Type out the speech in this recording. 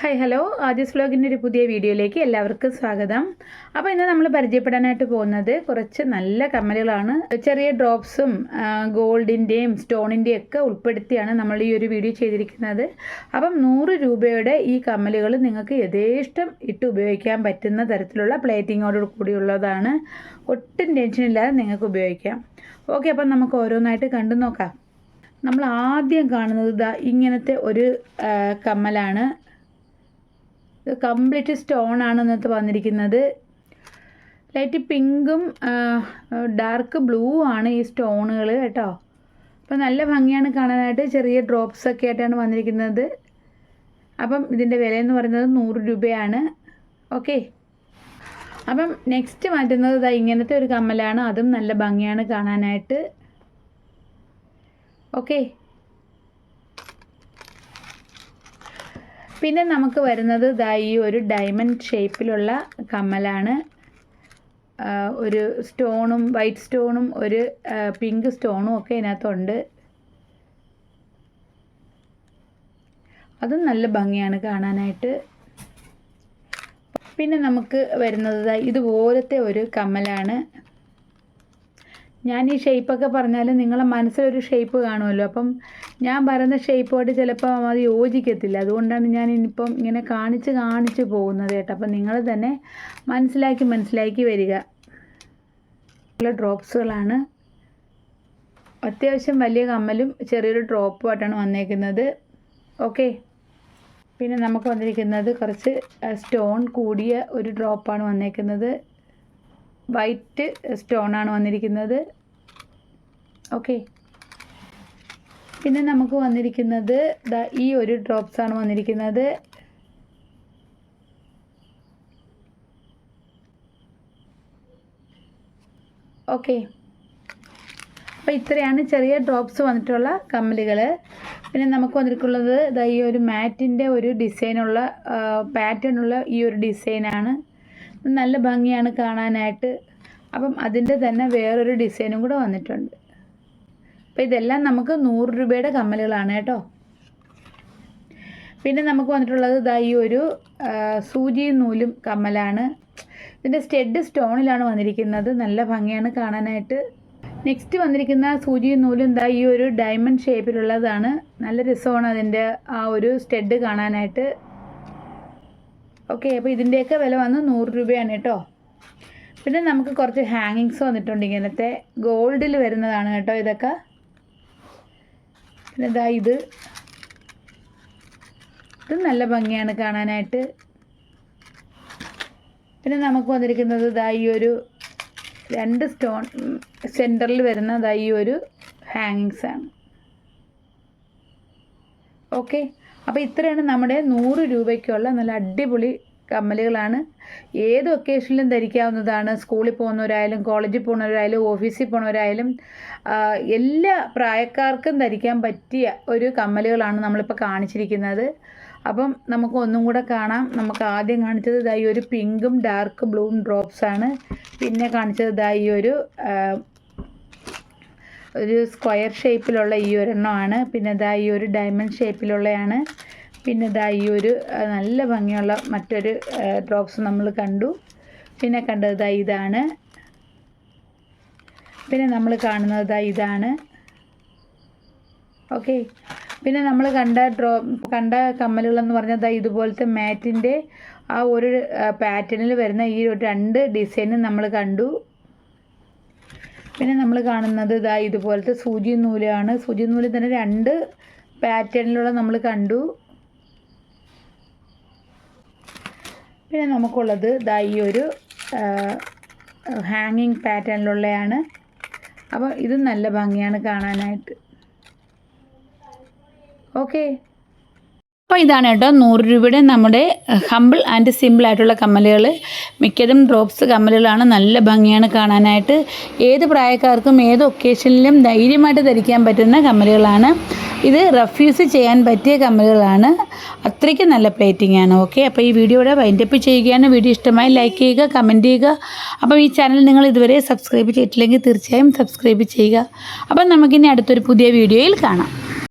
Hi hello ആദ്യസ് വ്ലോഗിന്റെ ഒരു പുതിയ വീഡിയോയിലേക്ക് എല്ലാവർക്കും സ്വാഗതം. അപ്പോൾ ഇന്ന് നമ്മൾ പരിചയപ്പെടാനായിട്ട് പോകുന്നത് കുറച്ച് നല്ല കമ്മലുകളാണ് ചെറിയ ഡ്രോപ്സും ഗോൾഡിന്റെയും സ്റ്റോണിന്റെയും ഒക്കെ ഉൾപ്പെടുത്തിയാണ് നമ്മൾ ഈ ഒരു വീഡിയോ ചെയ്തിരിക്കുന്നത്. അപ്പം നൂറ് രൂപയുടെ ഈ കമ്മലുകൾ നിങ്ങൾക്ക് യഥേഷ്ടം ഇട്ട് ഉപയോഗിക്കാൻ പറ്റുന്ന തരത്തിലുള്ള പ്ലേറ്റിങ്ങോട് കൂടിയുള്ളതാണ് ഒട്ടും ടെൻഷനില്ലാതെ നിങ്ങൾക്ക് ഉപയോഗിക്കാം. ഓക്കെ അപ്പം നമുക്ക് ഓരോന്നായിട്ട് കണ്ടു നോക്കാം. നമ്മൾ ആദ്യം കാണുന്നത് ഇങ്ങനത്തെ ഒരു കമ്മലാണ്. കംപ്ലീറ്റ് സ്റ്റോൺ ആണ് ഇന്നത്തെ വന്നിരിക്കുന്നത്. ലൈറ്റ് പിങ്കും ഡാർക്ക് ബ്ലൂ ആണ് ഈ സ്റ്റോണുകൾ കേട്ടോ. അപ്പം നല്ല ഭംഗിയാണ് കാണാനായിട്ട്. ചെറിയ ഡ്രോപ്സ് ഒക്കെ ആയിട്ടാണ് വന്നിരിക്കുന്നത്. അപ്പം ഇതിന്റെ വില എന്ന് പറയുന്നത് നൂറ് രൂപയാണ്. ഓക്കെ അപ്പം നെക്സ്റ്റ് മാറ്റുന്നത് ഇതാ ഇങ്ങനത്തെ ഒരു കമ്മലാണ്. അതും നല്ല ഭംഗിയാണ് കാണാനായിട്ട്. ഓക്കെ പിന്നെ നമുക്ക് വരുന്നത് ഇതാ ഈ ഒരു ഡയമണ്ട് ഷേപ്പിലുള്ള കമ്മലാണ്. ഒരു സ്റ്റോണും വൈറ്റ് സ്റ്റോണും ഒരു പിങ്ക് സ്റ്റോണും ഒക്കെ ഇതിനകത്തുണ്ട്. അതും നല്ല ഭംഗിയാണ് കാണാനായിട്ട്. പിന്നെ നമുക്ക് വരുന്നത് ഇതുപോലത്തെ ഒരു കമ്മലാണ്. ഞാൻ ഈ ഷേപ്പൊക്കെ പറഞ്ഞാൽ നിങ്ങളെ മനസ്സിലൊരു ഷേപ്പ് കാണുമല്ലോ. അപ്പം ഞാൻ പറയുന്ന ഷേപ്പോട്ട് ചിലപ്പോൾ അത് യോജിക്കത്തില്ല. അതുകൊണ്ടാണ് ഞാൻ ഇനിയിപ്പം ഇങ്ങനെ കാണിച്ച് കാണിച്ച് പോകുന്നത് കേട്ടോ. അപ്പം നിങ്ങൾ തന്നെ മനസ്സിലാക്കി മനസ്സിലാക്കി വരിക. ഡ്രോപ്സുകളാണ് അത്യാവശ്യം വലിയ കമ്മലും ചെറിയൊരു ഡ്രോപ്പുമായിട്ടാണ് വന്നേക്കുന്നത്. ഓക്കെ പിന്നെ നമുക്ക് വന്നിരിക്കുന്നത് കുറച്ച് സ്റ്റോൺ കൂടിയ ഒരു ഡ്രോപ്പാണ് വന്നേക്കുന്നത്. വൈറ്റ് സ്റ്റോൺ ആണ് വന്നിരിക്കുന്നത്. ഓക്കെ പിന്നെ നമുക്ക് വന്നിരിക്കുന്നത് ഈ ഒരു ഡ്രോപ്സ് ആണ് വന്നിരിക്കുന്നത്. ഓക്കെ അപ്പോൾ ഇത്രയാണ് ചെറിയ ഡ്രോപ്സ് വന്നിട്ടുള്ള കമ്മലുകൾ പിന്നെ നമുക്ക് വന്നിട്ടുള്ളത് ഈ ഒരു മാറ്റിന്റെ ഒരു ഡിസൈനുള്ള പാറ്റേൺ ഉള്ള ഈ ഒരു ഡിസൈനാണ് നല്ല ഭംഗിയാണ് കാണാനായിട്ട്. അപ്പം അതിന്റെ തന്നെ വേറൊരു ഡിസൈനും കൂടെ വന്നിട്ടുണ്ട്. അപ്പോൾ ഇതെല്ലാം നമുക്ക് നൂറ് രൂപയുടെ കമ്മലുകളാണ് കേട്ടോ. പിന്നെ നമുക്ക് വന്നിട്ടുള്ളത് ഇതാ ഈ ഒരു സൂചിയും നൂലും കമ്മലാണ്. ഇതിന്റെ സ്റ്റെഡ് സ്റ്റോണിലാണ് വന്നിരിക്കുന്നത്. നല്ല ഭംഗിയാണ് കാണാനായിട്ട്. നെക്സ്റ്റ് വന്നിരിക്കുന്ന സൂചിയും നൂലും എന്താ ഈ ഒരു ഡയമണ്ട് ഷേപ്പിലുള്ളതാണ്. നല്ല രസമാണ് അതിന്റെ ആ ഒരു സ്റ്റെഡ് കാണാനായിട്ട്. ഓക്കെ അപ്പോൾ ഇതിന്റെയൊക്കെ വില വന്ന് നൂറ് രൂപയാണ് കേട്ടോ. പിന്നെ നമുക്ക് കുറച്ച് ഹാങ്ങിങ്സ് വന്നിട്ടുണ്ട് ഇങ്ങനത്തെ. ഗോൾഡിൽ വരുന്നതാണ് കേട്ടോ ഇതൊക്കെ. പിന്നെ ഇതാ ഇത്. ഇത് നല്ല ഭംഗിയാണ് കാണാനായിട്ട്. പിന്നെ നമുക്ക് വന്നിരിക്കുന്നത് ഇതാ ഈ ഒരു രണ്ട് സ്റ്റോൺ സെന്ററിൽ വരുന്ന ഇതാ ഈ ഒരു ഹാങ്ങിങ്സ് ആണ്. ഓക്കെ അപ്പോൾ ഇത്രയാണ് നമ്മുടെ നൂറ് രൂപയ്ക്കുള്ള നല്ല അടിപൊളി കമ്മലുകളാണ്. ഏത് ഒക്കേഷനിലും ധരിക്കാവുന്നതാണ്. സ്കൂളിൽ പോകുന്നവരായാലും കോളേജിൽ പോകുന്നവരായാലും ഓഫീസിൽ പോകുന്നവരായാലും എല്ലാ പ്രായക്കാർക്കും ധരിക്കാൻ പറ്റിയ ഒരു കമ്മലുകളാണ് നമ്മളിപ്പോൾ കാണിച്ചിരിക്കുന്നത്. അപ്പം നമുക്ക് ഒന്നും കൂടെ കാണാം. നമുക്ക് ആദ്യം കാണിച്ചത് ഇതായി ഒരു പിങ്കും ഡാർക്ക് ബ്ലൂവും ഡ്രോപ്സ് ആണ് പിന്നെ കാണിച്ചത് ഇതായി ഒരു ഒരു സ്ക്വയർ ഷേപ്പിലുള്ള ഈ ഒരെണ്ണമാണ്. പിന്നെ ഇതാ ഈ ഒരു ഡയമണ്ട് ഷേപ്പിലുള്ളതാണ് പിന്നെ ഇതാ ഈ ഒരു നല്ല ഭംഗിയുള്ള മറ്റൊരു ഡ്രോപ്സ് നമ്മൾ കണ്ടു. പിന്നെ കണ്ടത് ഇതാ ഇതാണ്. പിന്നെ നമ്മൾ കാണുന്നത് ഇതാ ഇതാണ്. ഓക്കെ. പിന്നെ നമ്മൾ കണ്ട ഡ്രോ കണ്ട കമ്മലുകളെന്ന് പറഞ്ഞാൽ ദാ ഇതുപോലത്തെ മാറ്റിന്റെ ആ ഒരു പാറ്റേണിൽ വരുന്ന ഈ ഒരു രണ്ട് ഡിസൈനും നമ്മൾ കണ്ടു. പിന്നെ നമ്മൾ കാണുന്നത് ഇതാ ഇതുപോലത്തെ സൂചി നൂലാണ്. സൂചി നൂലിൽ തന്നെ രണ്ട് പാറ്റേണിലുള്ള നമ്മൾ കണ്ടു. പിന്നെ നമുക്കുള്ളത് ഇതാ ഈ ഒരു ഹാങ്ങിങ് പാറ്റേണിലുള്ളതാണ് അപ്പോൾ ഇത് നല്ല ഭംഗിയാണ് കാണാനായിട്ട്. ഓക്കെ. അപ്പോൾ ഇതാണ് കേട്ടോ. നൂറ് രൂപയുടെ നമ്മുടെ ഹമ്പിൾ ആൻഡ് സിമ്പിൾ ആയിട്ടുള്ള കമ്മലുകൾ. മിക്കതും ഡ്രോപ്സ് കമ്മലുകളാണ്. നല്ല ഭംഗിയാണ് കാണാനായിട്ട്. ഏത് പ്രായക്കാർക്കും ഏത് ഒക്കേഷനിലും ധൈര്യമായിട്ട് ധരിക്കാൻ പറ്റുന്ന കമ്മലുകളാണ്. ഇത് റഫ്യൂസ് ചെയ്യാൻ പറ്റിയ കമ്മലുകളാണ്. അത്രയ്ക്ക് നല്ല പ്ലേറ്റിംഗ് ആണ് ഓക്കെ അപ്പോൾ ഈ വീഡിയോ വീഡിയോയുടെ വൈൻഡപ്പ് ചെയ്യുകയാണ്. വീഡിയോ ഇഷ്ടമായി ലൈക്ക് ചെയ്യുക കമന്റ് ചെയ്യുക. അപ്പോൾ ഈ ചാനൽ നിങ്ങൾ ഇതുവരെ സബ്സ്ക്രൈബ് ചെയ്തിട്ടില്ലെങ്കിൽ തീർച്ചയായും സബ്സ്ക്രൈബ് ചെയ്യുക. അപ്പം നമുക്കിനി അടുത്തൊരു പുതിയ വീഡിയോയിൽ കാണാം.